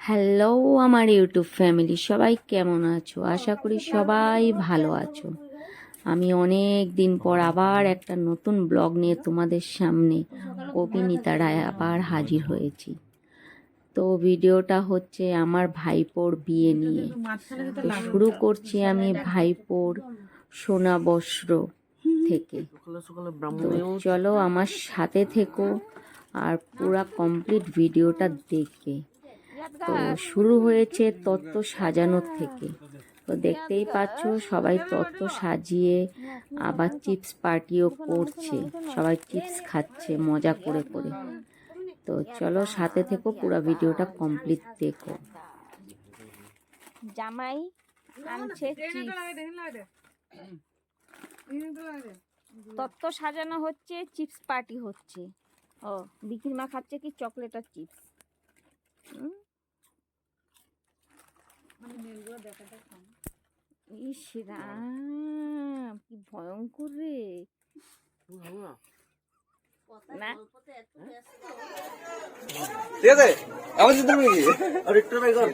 Hello আমার YouTube family সবাই কেমন আছো? আশা করি সবাই ভালো আছো। আমি অনেক দিন পর আবার একটা নতুন ব্লগ নিয়ে তোমাদের সামনে অভিনীতা রায় আবার হাজির হয়েছি। তো ভিডিওটা হচ্ছে আমার ভাইপোর বিয়ে নিয়ে। তো শুরু করছি আমি ভাইপোর সোনা বস্ত্র থেকে। চলো আমার সাথে থেকো আর পুরা কমপ্লিট ভিডিওটা দেখে। তো শুরু হয়েছে তত্ত্ব সাজানোর থেকে। তো দেখতেই পাচ্ছ সবাই তত্ত্ব সাজিয়ে আবার চিপস পার্টিও করছে। সবাই চিপস খাচ্ছে মজা করে করে। তো চলো সাথে থেকো পুরো ভিডিওটা কমপ্লিট দেখো। জামাই আনছে চিপস। তত্ত্ব সাজানো হচ্ছে চিপস পার্টি হচ্ছে। ও বিকির মা খাচ্ছে কি চকলেট আর চিপস? ইস রাম কি ভয়ঙ্কর রে। ঠিক আছে আমার চিন্তা নাকি আর একটু বের কর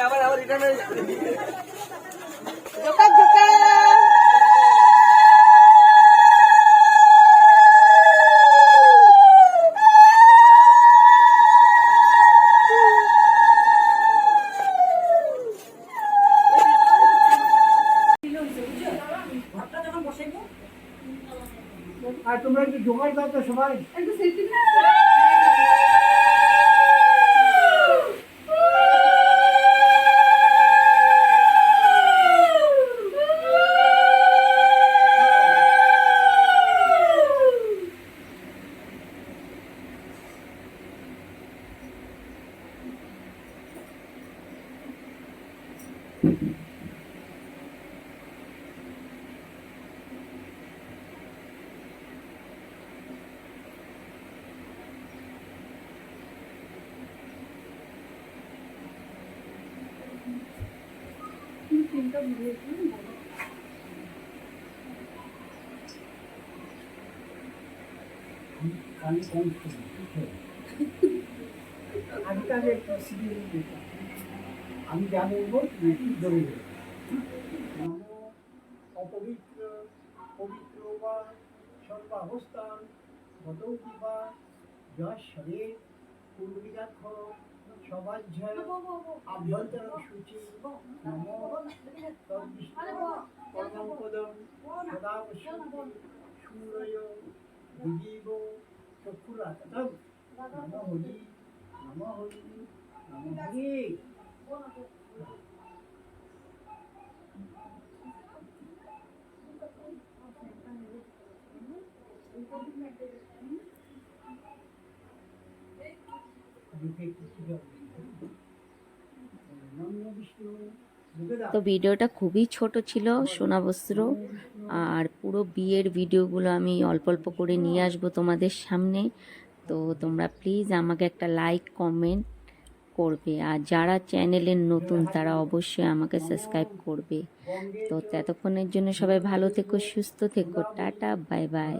আবার আবার রিটার্ন আর তোমরা একটু জোগাড় দাও তো সবাই। আমি তাহলে একটু সিরিয়াল দিতাম আমি যা বলব তুমি দেবে অপবিত্র পবিত্র বা সর্বাবস্থান বা পূর্বিকাক্ষ সবাধ্যায় আভ্যন্তর সূচি নম পরমপদম সদাবশ্যন্তি সূরয় দিদীব চক্ষুরাতম নম হরি নম হরি নম হরি তো ভিডিওটা খুবই ছোট ছিল, সোনা বস্ত্র, আর পুরো বিয়ের ভিডিওগুলো আমি অল্প অল্প করে নিয়ে আসব তোমাদের সামনে। তো তোমরা প্লিজ আমাকে একটা লাইক কমেন্ট করবে, আর যারা চ্যানেলের নতুন তারা অবশ্যই আমাকে সাবস্ক্রাইব করবে। তো ততক্ষণের জন্য সবাই ভালো থেকো, সুস্থ থেকো, টাটা বাই বাই